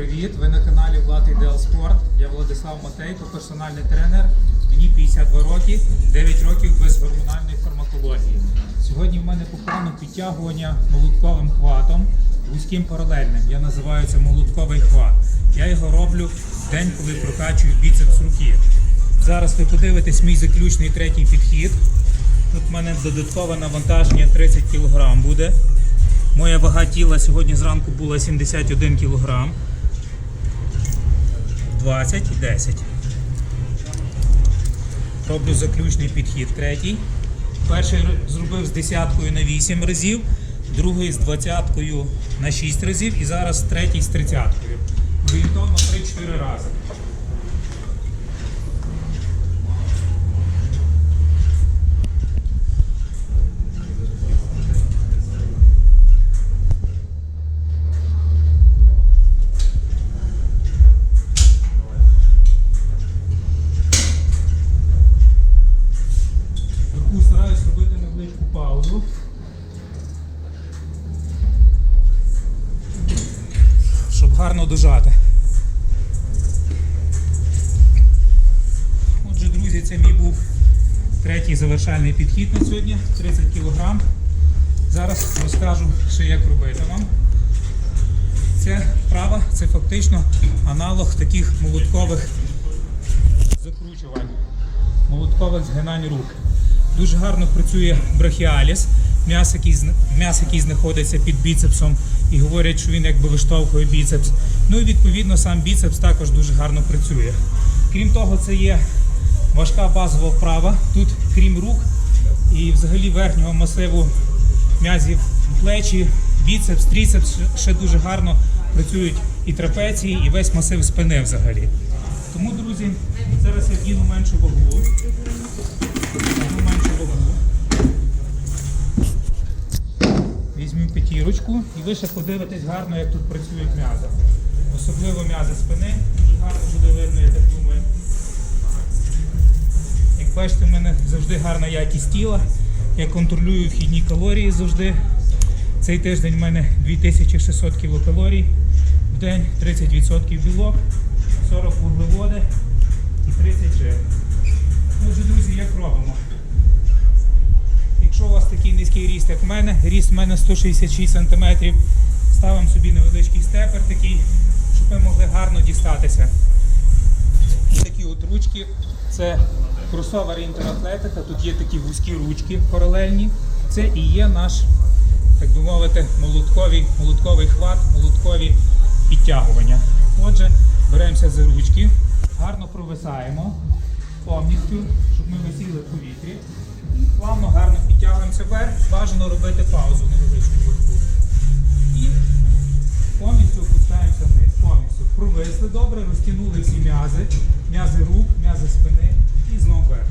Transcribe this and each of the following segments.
привіт! Ви на каналі Влад Ідеал Спорт. Я Владислав Матейко, персональний тренер. Мені 52 роки, 9 років без гормональної фармакології. Сьогодні в мене по плану підтягування молотковим хватом, вузьким паралельним. Я називаю це молотковий хват. Я його роблю в день, коли прокачую біцепс руки. Зараз ви подивитесь мій заключний третій підхід. Тут в мене додаткове навантаження 30 кг буде. Моя вага тіла сьогодні зранку була 71 кг. 20 і 10. Роблю заключний підхід третій. Перший зробив з десяткою на 8 разів, другий з двадцяткою на 6 разів і зараз третій з тридцяткою. Орієнтовно 3-4 рази. Гарно дожати. Отже, друзі, це мій був третій завершальний підхід на сьогодні, 30 кг. Зараз розкажу, ще як робити вам. Це вправа, це фактично аналог таких молоткових закручувань, молоткових згинань рук. Дуже гарно працює брахіаліс, м'яс, який, м'яс, який знаходиться під біцепсом, і говорять, що він якби виштовхує біцепс. Ну і відповідно сам біцепс також дуже гарно працює. Крім того, це є важка базова вправа. Тут, крім рук і взагалі верхнього масиву м'язів плечі, біцепс, тріцепс ще- дуже гарно працюють і трапеції, і весь масив спини взагалі. Тому, друзі, зараз я кину меншу вагу. Меншу вагу. Візьму і ви ще подивитесь гарно, як тут працюють м'язи. Особливо м'язи спини. Дуже гарно буде видно, я так думаю. Як бачите, в мене завжди гарна якість тіла. Я контролюю вхідні калорії завжди. Цей тиждень в мене 2600 кілокалорій в день, 30% білок, 40 вуглеводи і 30 жир. Ріст, як в мене, ріст в мене 166 см, ставимо собі невеличкий степер такий, щоб ви могли гарно дістатися. І такі от ручки, це кросовер інтератлетика, тут є такі вузькі ручки паралельні. Це і є наш, так би мовити, молотковий, молотковий хват, молоткові підтягування. Отже, беремося за ручки, гарно провисаємо повністю, щоб ми висіли в повітрі. Плавно, гарно підтягуємося вверх. Бажано робити паузу невеличку вверху. І повністю опускаємося вниз. Повністю. Провисли добре, розтягнули всі м'язи, м'язи рук, м'язи спини і знову вверх.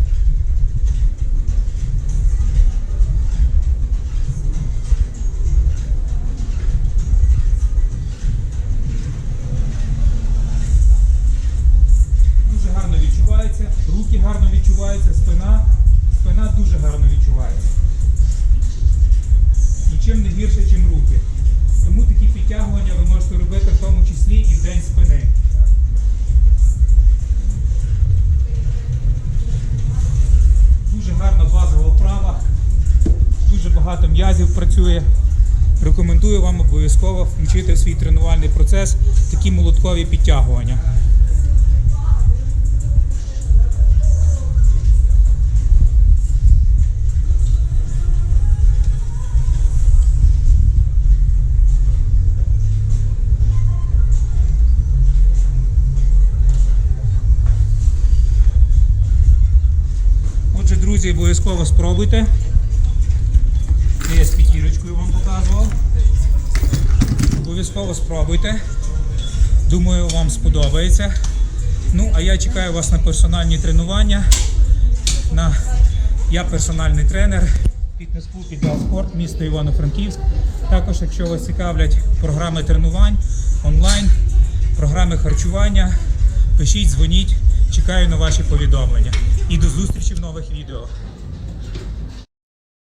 Гірше, ніж руки. Тому такі підтягування ви можете робити в тому числі і в день спини. Дуже гарна базова вправа, дуже багато м'язів працює. Рекомендую вам обов'язково включити в свій тренувальний процес такі молоткові підтягування. Друзі, обов'язково спробуйте. Я з п'ятірочкою вам показував. Обов'язково спробуйте. Думаю, вам сподобається. Ну, а я чекаю вас на персональні тренування. На... Я персональний тренер фітнес-клуб «Ідеал Спорт, місто Івано-Франківськ. Також, якщо вас цікавлять програми тренувань онлайн, програми харчування, пишіть, дзвоніть. Чекаю на ваші повідомлення. І до зустрічі в нових відео.